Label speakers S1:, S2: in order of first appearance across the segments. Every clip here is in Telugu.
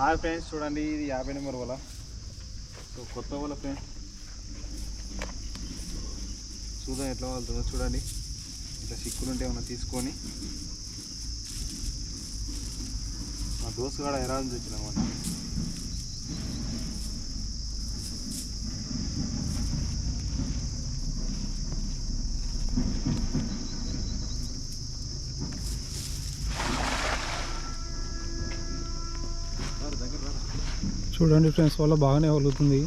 S1: హాయ్ ఫ్రెండ్స్ చూడండి ఇది యాభై నెంబర్ వల సో కొత్త వల ఫ్రెండ్స్. చూద్దాం ఎట్లా వాళ్తుందో చూడండి. ఇట్లా సిక్కులుంటే ఏమన్నా తీసుకొని. మా దోస్తు కూడా ఎరా నుంచి
S2: చూడండి ఫ్రెండ్స్ వల్ల బాగానే వలుగుతుంది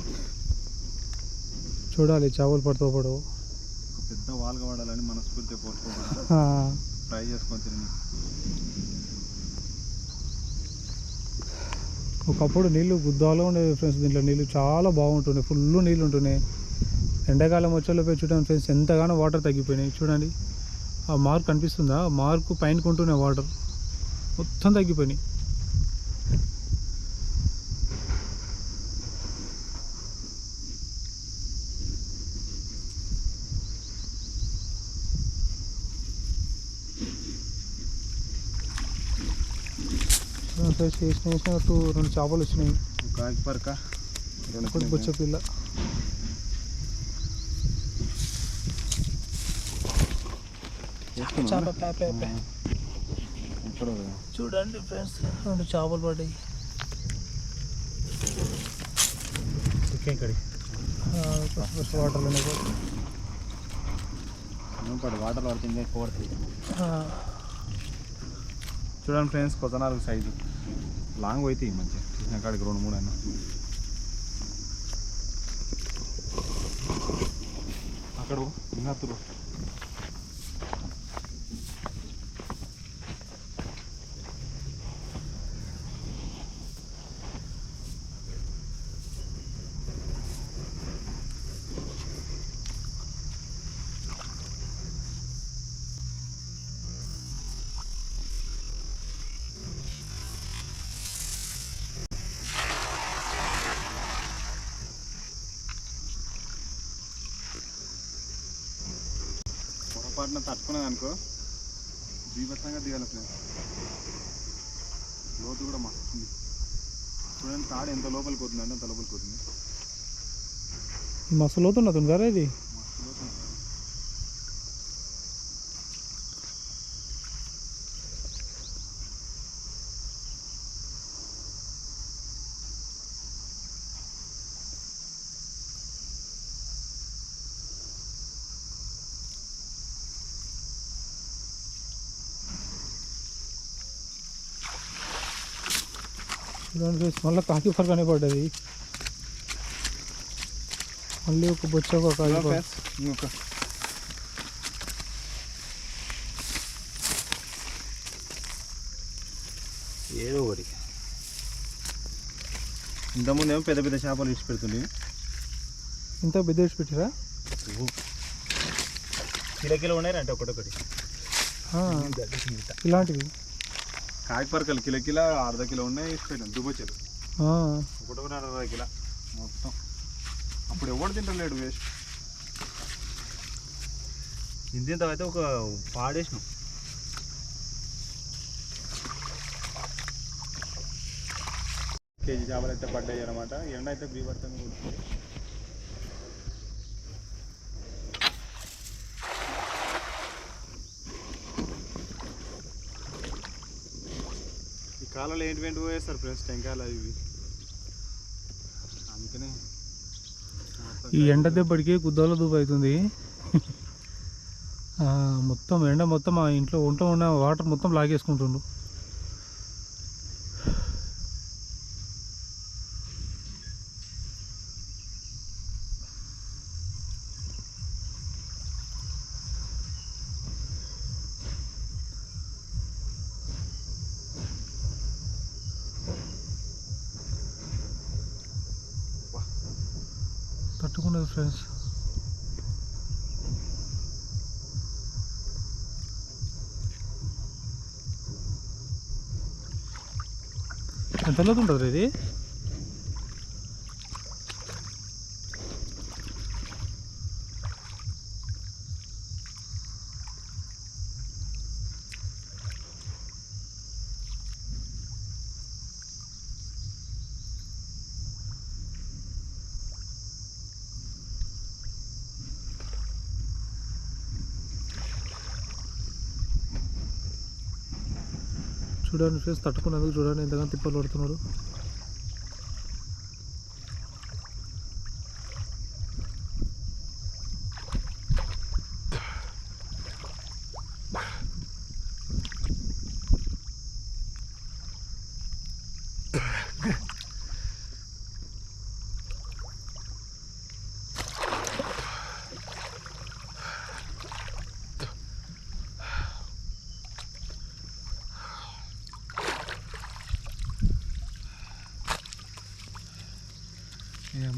S2: చూడాలి చేపలు పడుతూ పడవు.
S1: పెద్ద వాల్గా మనస్ఫూర్తిగా కోరుకుంటున్నాను.
S2: ఆ,
S1: ట్రై చేసుకొని తిని
S2: ఒకప్పుడు నీళ్ళు గుద్దాలో ఉండేవి ఫ్రెండ్స్ దీంట్లో నీళ్ళు చాలా బాగుంటుండే ఫుల్ నీళ్ళు ఉంటున్నాయి ఎండాకాలం వచ్చేలోపే చూడండి ఫ్రెండ్స్ ఎంతగానో వాటర్ తగ్గిపోయినాయి. చూడండి ఆ మార్క్ కనిపిస్తుందా మార్క్ పైన కొంటున్నాయి వాటర్ మొత్తం తగ్గిపోయినాయి. చూడండి ఫ్రెండ్స్ వేసిన వేసిన టూ రెండు చేపలు వచ్చినాయి.
S1: కాకి పరక రెండు
S2: ఒకటి బొచ్చ పిల్ల? చూడండి ఫ్రెండ్స్ రెండు చేపలు పడ్డాయి.
S1: పడు వాటర్ పడుతుంది చూడండి ఫ్రెండ్స్ కొత్త నాలుగు సైజు. లాంగ్ అయితే మంచిగా చూసిన కాడికి రెండు మూడు అయినా. అక్కడ ఇంకా పొరపాటున తట్టుకున్నది అనుకో బీభత్సంగా దిగాలి ఫ్రెండ్స్ లోతు కూడా మస్తుంది. చూడండి తాడు ఎంత లోపలికి పోతుంది అంటే అంత లోపలికి పోతుంది
S2: మస్తు లోతున్నది కదా ఇది
S1: మస్తు లోతు ఉంది.
S2: చూడండి మళ్ళీ కాకి ఫర్ కనపడ్డది మళ్ళీ ఒక బొచ్చ ఒక కాకి
S1: ఏదో ఒకటి. ఇంతకుముందు ఏమో పెద్ద పెద్ద చేపలు ఇచ్చి పెడుతుంది
S2: ఇంత పెద్ద వేసి పెట్టిరా?
S1: కిలో కిలో ఉన్నాయంటే ఒకటొకటి.
S2: ఇలాంటివి.
S1: కాకి పరకలు కిలో కిలో అర్ధ కిలో ఉన్నాయి దుబ్బొచ్చారు
S2: ఆ,
S1: ఒకటొకటి అర్ధ కిలో. మొత్తం. అప్పుడు ఎవడు తింటలేడు వేస్ట్. ఇంత అయితే ఒక పాడేసినాం. కేజీ చేపలు అయితే పడ్డాయి అనమాట ఎండ అయితే బీభత్సంగా ఉంటుంది కాలంలో ఏంటి ఏంటి పోయేస్తారు ఫ్రెండ్స్? టెంకాయలు అవి అందుకనే
S2: ఈ ఎండ దెబ్బడికి గుద్దాల దూపు అవుతుంది. మొత్తం ఎండ మొత్తం ఆ ఇంట్లో ఒంట్లో ఉన్న వాటర్ మొత్తం లాగేసుకుంటుండు పట్టుకున్నది ఫ్రెండ్స్ ఎంత లోతు ఉంటుంది ఇది? చూడండి ఫ్రెండ్స్ తట్టుకున్నందుకు చూడండి ఎంతగానో తిప్పలు పడుతున్నారు.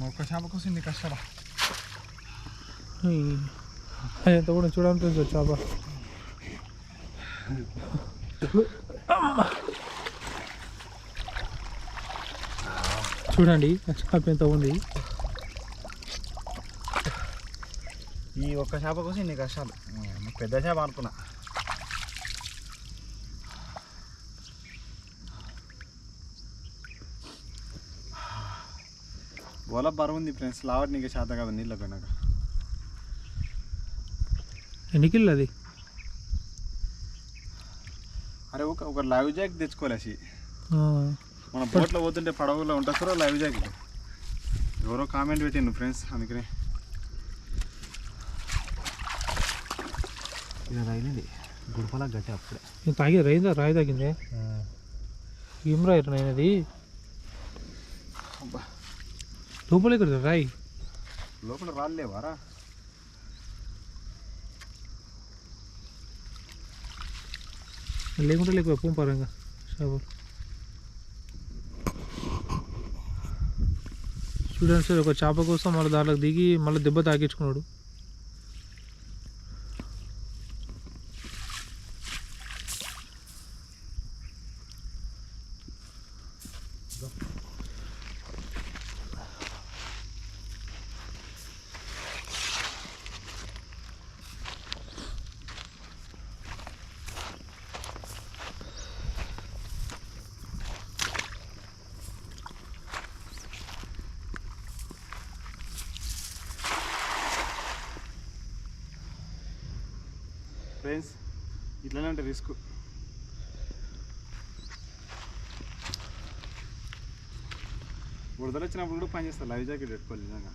S1: మొక్క చేప కోసం ఇన్ని
S2: ఎంత కూడా చేప. చూడండి చేప ఎంత ఉంది.
S1: ఈ ఒక్క చేప కోసం ఇన్ని కష్టాలు. పెద్ద చేప అనుకున్నా. వల బరువు ఉంది ఫ్రెండ్స్. లావట్ నీకు శాత కదా నీళ్ళు పోయినాక.
S2: ఎన్ని కిలో అది?
S1: అరే ఒక ఒక లైవ్ జాక్ తెచ్చుకోలేసి మన బోట్లో పోతుంటే పడవలో ఉంటుంది సార్ లైవ్ జాక్ ఎవరో కామెంట్ పెట్టిండు ఫ్రెండ్స్ అందుకని. ఇది రైలింది. గుడిపల గట్టి అప్పుడే.
S2: ఇది తాగి రైందా? రాయి తాగిందే? ఏం రాయి నాయనది.
S1: అబ్బా.
S2: లోపల ఇక్కడ రాయి.
S1: లోపల రాలేవారా
S2: లేకుంటే లేకపోతే పూం పరంగా. చేపలు చూడండి సార్ ఒక చేప కోసం మళ్ళీ దాంట్లోకి దిగి మళ్ళీ దెబ్బ తాకించుకున్నాడు.
S1: ఫ్రెండ్స్ ఇట్లనే ఉంటుంది రిస్క్. బుడదలు వచ్చినప్పుడు కూడా పని చేస్తారు లైవ్ జాకెట్ పెట్టుకోవాలి నిజంగా.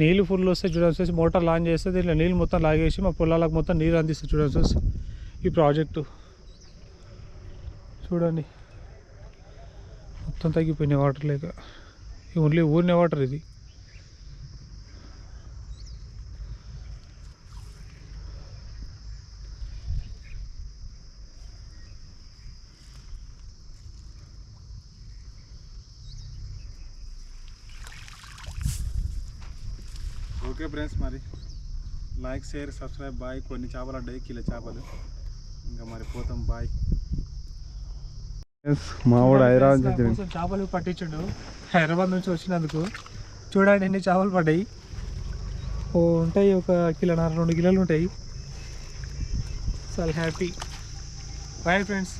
S2: నీళ్ళు ఫుల్ వస్తే చూడాల్సి సార్ మోటార్ లాంచ్ చేస్తే దీంట్లో నీళ్ళు మొత్తం లాగేసి మా పొలాలకు మొత్తం నీరు అందిస్తే చూడాల్సి సార్ ఈ ప్రాజెక్టు. చూడండి. మొత్తం తగ్గిపోయినాయి వాటర్ లేక. ఇది ఓన్లీ ఊరిన వాటర్ ఇది.
S1: ఓకే ఫ్రెండ్స్ మరి. Like share subscribe. బాయ్. కొన్ని చేపలు అడ్డాయి కిలో చేపలు. ఇంకా మరి పోతాం. బాయ్. మా వాడు హైదరాబాద్ నుంచి వచ్చిండు.
S2: కోసం చేపలు పట్టించుండు. హైదరాబాద్ నుంచి వచ్చినందుకు చూడండి ఎన్ని చేపలు పడ్డాయి. ఓ ఉంటాయి ఒక కిలోన్నర రెండు కిలోలు ఉంటాయి. చాలా హ్యాపీ బాయ్ ఫ్రెండ్స్